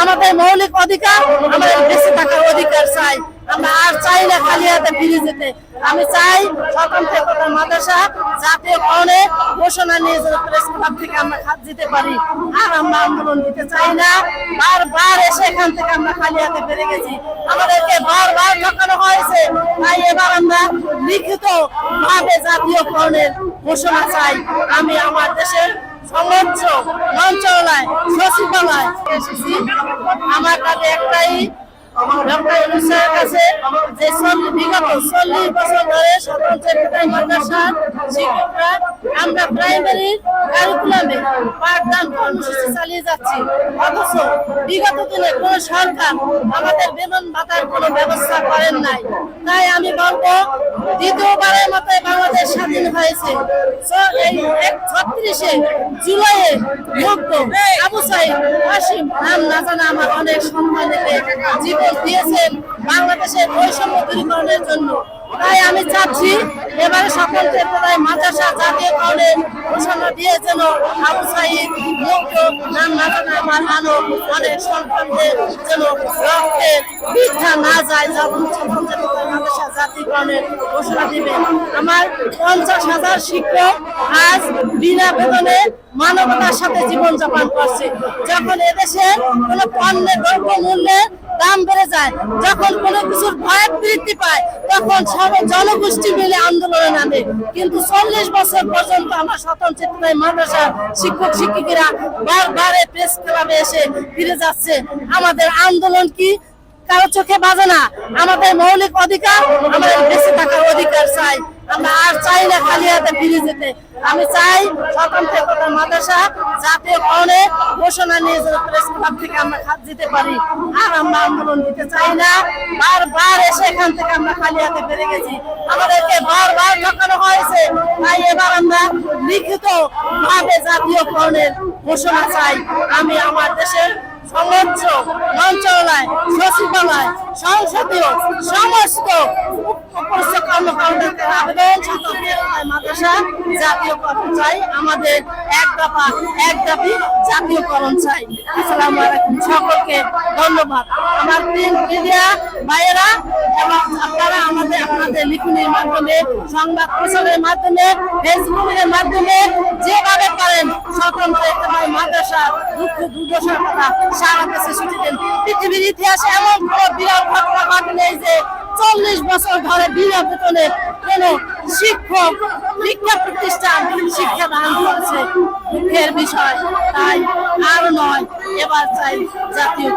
আমাদের মৌলিক অধিকার, আমাদের বেঁচে থাকার অধিকার চাই। আমরা আর চাই না খালি হাতে ফিরে যেতে। আমি চাই স্বতন্ত্র একতা মাদ্রাসা জাতীয় কনে ঘোষণা নিয়ে যেন প্রেস ক্লাব থেকে আমরা দিতে পারি। আর আমরা আন্দোলন দিতে চাই না। বারবার এসে এখান থেকে আমরা খালি হাতে বেড়ে গেছি। আমাদেরকে বারবার ঠকানো হয়েছে। তাই এবার আমরা লিখিত ভাবে জাতীয় কর্ণের ঘোষণা চাই। আমি আমার দেশের সমস্ত মন্ত্রণালয় সচিবালয়। এসেছি আমার কাছে একটাই ডক্টর ইউনুসের কাছে যে বিগত চল্লিশ বছর ধরে স্বতন্ত্র শিক্ষকরা আমরা প্রাইমারি কারিকুলামে পাঠদান কর্মসূচি চালিয়ে যাচ্ছি। অথচ বিগত দিনে কোন সরকার আমাদের বেতন ভাতার কোনো ব্যবস্থা করেন নাই। তাই আমি বলব দ্বিতীয়বারের মতো বাংলাদেশ স্বাধীন হয়েছে। ছত্রিশে জুলাইয়ে মুক্ত আবু সাইদ হাসিম নাম না জানা আমার অনেক সম্মান সম্মানিতে জীবন দিয়েছেন বাংলাদেশের বৈষম্য দূরীকরণের জন্য। তাই আমি চাচ্ছি এবারে স্বতন্ত্র একতায় মাদ্রাসা জাতীয়করণের ঘোষণা দিয়ে যেন আবু সাইদ মুক্ত নাম না আনো অনেক সন্তানদের যেন বৃদ্ধা না যায় যখন মাদ্রাসা জাতীয়করণের ঘোষণা দিবেন আমার পঞ্চাশ হাজার শিক্ষক আজ বিনা বেতনে মানবতার সাথে জীবন যাপন করছে। যখন এদেশে কোনো পণ্যের দ্রব্য মূল্যের দাম বেড়ে যায়, যখন কোনো কিছুর ভয় বৃদ্ধি পায়, তখন সব জনগোষ্ঠী মিলে আন্দোলনে নামে। কিন্তু চল্লিশ বছর পর্যন্ত আমরা স্বতন্ত্র চেতনায় মাদ্রাসা, শিক্ষক, শিক্ষিকারা বারবারে প্রেস ক্লাবে এসে ফিরে যাচ্ছে। আমাদের আন্দোলন কি কারও চোখে বাজে না? আমাদের মৌলিক অধিকার, আমাদের বেঁচে থাকার অধিকার চাই। আমরা আর চাই না খালি হাতে ফিরে যেতে। আমি চাই স্বতন্ত্র একতা মাদ্রাসা জাতীয় কনে ঘোষণা নিয়ে প্রেস ক্লাব থেকে আমরা দিতে পারি। আর আমরা আন্দোলন দিতে চাই না। বারবার এসে এখান থেকে আমরা খালি হাতে বেড়ে গেছি। আমাদেরকে বারবার ঠকানো হয়েছে। তাই এবার আমরা লিখিত ভাবে জাতীয় কর্ণের ঘোষণা চাই। আমি আমার দেশের সমস্ত মন্ত্রণালয় সচিবালয় সংসদীয় সমস্ত কর্মকর্তাদের আবেদন মাদ্রাসা জাতীয়করণ চাই, আমাদের এক দফা, এক দাবি জাতীয়করণ চাই। আসসালামু আলাইকুম। সকলকে ধন্যবাদ। আমার প্রিন্ট মিডিয়া ভাইয়েরা, এবং আপনারা আমাদের, আপনাদের লিখনের মাধ্যমে, সংবাদ প্রচারের মাধ্যমে, ফেসবুকের মাধ্যমে, যেভাবে পারেন, স্বতন্ত্র মাদ্রাসা, দুঃখ দুর্দশার কথা সারা দেশে ছুটি দেন। পৃথিবীর ইতিহাসে এমন বিরাট ঘটনা ঘটে নেই যে চল্লিশ বছর ধরে বিনা বেতনে কোন শিক্ষক, শিক্ষা প্রতিষ্ঠান শিক্ষা দান করেছে। দুঃখের বিষয়, তাই আর নয়, এবার চাই জাতীয়